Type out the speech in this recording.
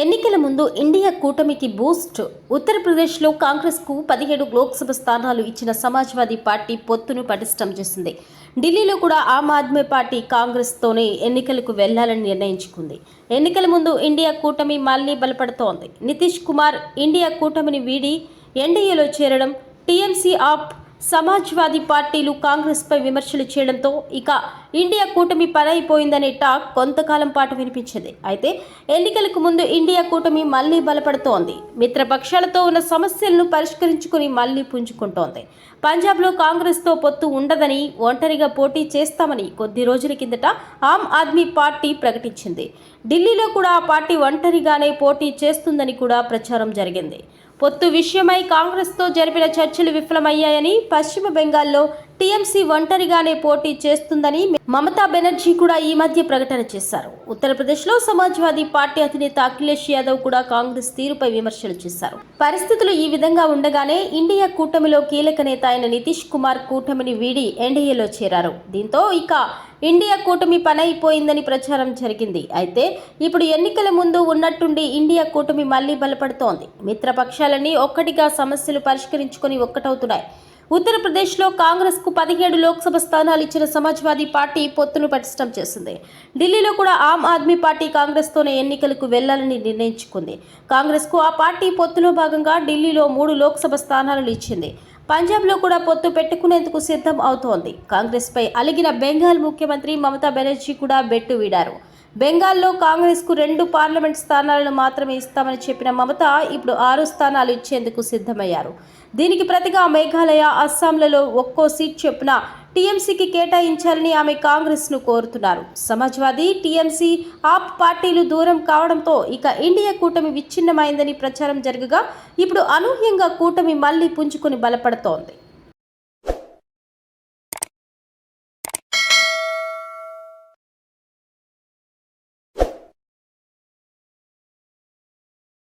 ఎన్నికల ముందు ఇండియా కూటమికి బూస్ట్. ఉత్తరప్రదేశ్లో కాంగ్రెస్కు పదిహేడు లోక్సభ స్థానాలు ఇచ్చిన సమాజ్వాదీ పార్టీ పొత్తును పటిష్టం చేసింది. ఢిల్లీలో కూడా ఆమ్ ఆద్మీ పార్టీ కాంగ్రెస్తోనే ఎన్నికలకు వెళ్ళాలని నిర్ణయించుకుంది. ఎన్నికల ముందు ఇండియా కూటమి మళ్ళీ బలపడుతోంది. నితీష్ కుమార్ ఇండియా కూటమిని వీడి ఎన్డీఏలో చేరడం టీఎంసీ ఆప్ సమాజ్వాదీ పార్టీలు కాంగ్రెస్పై విమర్శలు చేయడంతో ఇక ఇండియా కూటమి పనైపోయిందనే టాక్ కొంతకాలం పాటు వినిపించింది. అయితే ఎన్నికలకు ముందు ఇండియా కూటమి మళ్ళీ బలపడుతోంది. మిత్రపక్షాలతో ఉన్న సమస్యలను పరిష్కరించుకుని మళ్ళీ పుంజుకుంటోంది. పంజాబ్లో కాంగ్రెస్తో పొత్తు ఉండదని ఒంటరిగా పోటీ చేస్తామని కొద్ది రోజుల కిందట ఆమ్ ఆద్మీ పార్టీ ప్రకటించింది. ఢిల్లీలో కూడా ఆ పార్టీ ఒంటరిగానే పోటీ చేస్తుందని కూడా ప్రచారం జరిగింది. పొత్తు విషయమై కాంగ్రెస్తో జరిపిన చర్చలు విఫలమయ్యాయని పశ్చిమ బెంగాల్లో టీఎంసీ ఒంటరిగానే పోటీ చేస్తుందని మమతా బెనర్జీ కూడా ఈ మధ్య ప్రకటన చేశారు. ఉత్తరప్రదేశ్లో సమాజ్వాదీ పార్టీ అధినేత అఖిలేష్ యాదవ్ కూడా కాంగ్రెస్ తీరుపై విమర్శలు చేశారు. పరిస్థితులు ఈ విధంగా ఉండగానే ఇండియా కూటమిలో కీలక నేత అయిన నితీష్ కుమార్ కూటమిని వీడి ఎన్డీఏలో చేరారు. దీంతో ఇక ఇండియా కూటమి పనైపోయిందని ప్రచారం జరిగింది. అయితే ఇప్పుడు ఎన్నికల ముందు ఉన్నట్టుండి ఇండియా కూటమి మళ్ళీ బలపడుతోంది. మిత్రపక్షాలన్నీ ఒక్కటిగా సమస్యలు పరిష్కరించుకొని ఒక్కటవుతున్నాయి. ఉత్తరప్రదేశ్లో కాంగ్రెస్కు పదిహేడు లోక్సభ స్థానాలు ఇచ్చిన సమాజ్వాదీ పార్టీ పొత్తును పటిష్టం చేసింది. ఢిల్లీలో కూడా ఆమ్ ఆద్మీ పార్టీ కాంగ్రెస్తోనే ఎన్నికలకు వెళ్ళాలని నిర్ణయించుకుంది. కాంగ్రెస్కు ఆ పార్టీ పొత్తులో భాగంగా ఢిల్లీలో మూడు లోక్సభ స్థానాలను ఇచ్చింది. పంజాబ్లో కూడా పొత్తు పెట్టుకునేందుకు సిద్ధం అవుతోంది. కాంగ్రెస్పై అలిగిన బెంగాల్ ముఖ్యమంత్రి మమతా బెనర్జీ కూడా బెట్టు వీడారు. బెంగాల్లో కాంగ్రెస్కు రెండు పార్లమెంట్ స్థానాలను మాత్రమే ఇస్తామని చెప్పిన మమత ఇప్పుడు ఆరు స్థానాలు ఇచ్చేందుకు సిద్ధమయ్యారు. దీనికి ప్రతిగా మేఘాలయ అస్సాంలలో ఒక్కో సీట్ చొప్పున టీఎంసీకి కేటాయించాలని ఆమె కాంగ్రెస్ను కోరుతున్నారు. సమాజ్వాదీ టీఎంసీ ఆప్ పార్టీలు దూరం కావడంతో ఇక ఇండియా కూటమి విచ్ఛిన్నమైందని ప్రచారం జరగగా ఇప్పుడు అనూహ్యంగా కూటమి మళ్ళీ పుంజుకుని బలపడుతోంది.